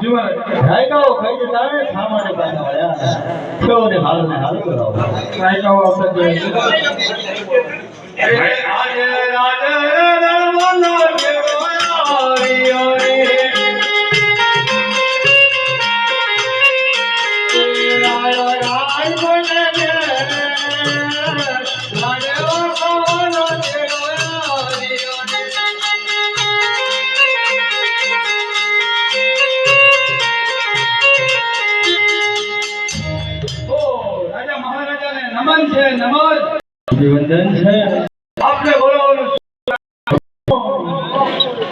જીવન રાયકાઓ કઈ જતા ને સામાન્ય પાછા વળ્યા કેવો ને હાલ ને હાલ કરાવો રાયકાઓ આવતા જોઈએ આજે રાજ છે નમન અભિવંદન છે. આપણે બોલાવવાનું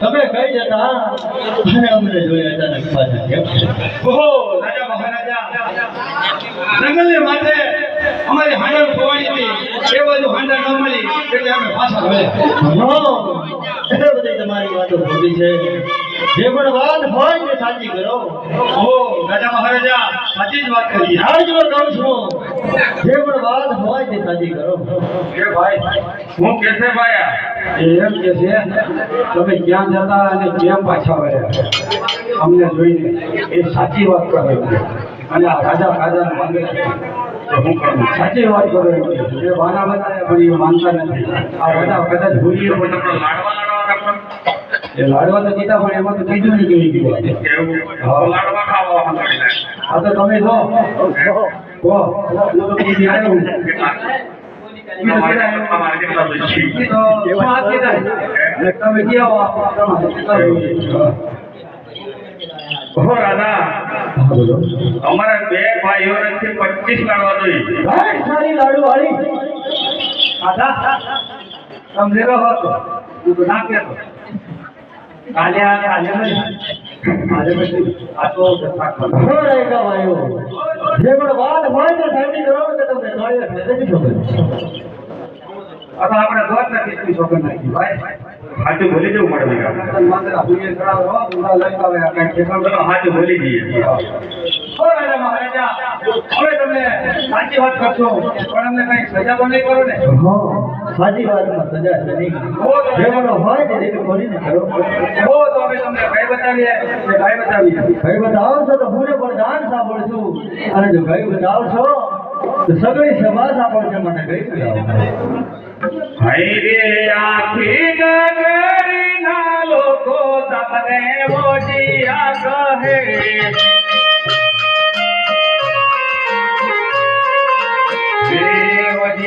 તમે કઈ જતા? અને અમને જોયા હતા નખવા ઓહો રાજા મહારાજા. જંગલને માટે અમારી હાંડળ ખોવાણી હતી એ બાજુ હાંડળ ન મળી એટલે અમે પાછા વળ્યા. એટલે બધી તમારી વાતો ખોટી છે. જે પણ વાત હોય તે સાચી કરો. ઓહો રાજા મહારાજા સાચી જ વાત કરી. આજ હું કહું છું. જે પણ વાત હોય તે સાચી કરો. એ ભાઈ હું કેસે ભાયા એ એમ કે છે તમે ક્યાં જતા અને કેમ પાછા વળ્યા? અમને જોઈને એ સાચી વાત કરે અને આ રાજા કાજા માંગે હું સાચી વાત કરો એ વાના પણ એ માનતા નથી. આ રાજા કદાચ ભૂલીએ પણ લાડવા લાડવા એ લાડવા તો કીધા પણ એમાં તો બીજું નીકળી ગયું હા. હા તો તમે જો. કહો. તો બીજી આવ્યો તમે રાધા. અમારા બે ભાઈઓ નથી પચીસ લાડવા જોઈએ. સારી લાડુ વાળી આધા તમને રહો તો. હું તો ના કહેતો. કાલે આ કાલે નહીં આ તો દશા કરો. ભાઈઓ? જે પણ વાત હોય તે સાચી કરો કે તમને. કાળિયા નથી ખબર આ આપણે દોત નથી એટલી શોખન નાખી ભાઈ. સાચું બોલી જવું પડે માત્ર ઠેકાણું જઈએ. હવે તમે સાચી વાત કરશો પણ અમને કઈ સજા તો નહીં કરો ને? વાતમાં સજા છે જેવાનો હોય તે રીતે ખોલીને કરો. તો અમે તમને ભય બતાવીએ. કાંઈ બતાવીએ. ભાઈ બતાવશો તો હું પણ દાન સાંભળશું. અને જો ભાઈ બતાવશો તો સગળી સભા સાંભળશે મને હાય રે આખી હોય નગરીના લોકો તમને મોજિયા કહે.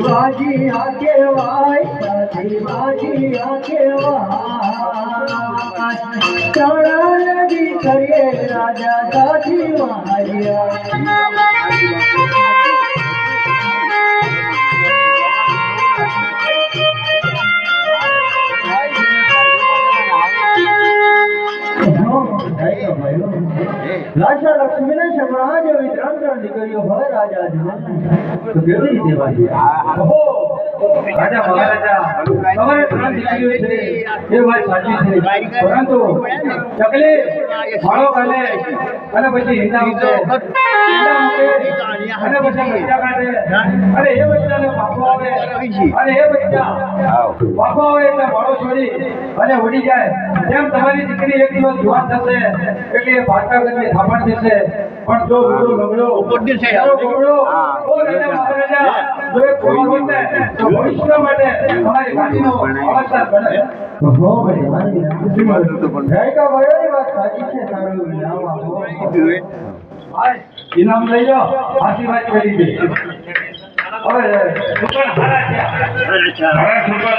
બાજી આ કેવાય શિવાજી આ કેવાય ધણારી કરે રાજા સાથે માર્યા રાજા લક્ષ્મીને શમણા જેવી ત્રણ ત્રણ હોય રાજા તો કેવી રીતે ફાળો પાકો આવે એટલે મોડો છોડી અને ઉડી જાય. જેમ તમારી દીકરી એક દિવસ જુવાન થશે, એટલે પાકા કરીને થાપણ થશે પણ જો લગડો લગડો એનો ગોગડો, ઓ રાજા મહારાજા જો એક ગોળ બનશે તો ભવિષ્ય માટે તમારી ઘાટીનો અવસર બને હો ભાઈ મારી રાયકા ભાઈઓની વાત સાચી છે સારું નામ આપો ઇનામ લઈ લો આશીર્વાદ કરી દે. હવે દુકાન હારા છે. હારા સુપર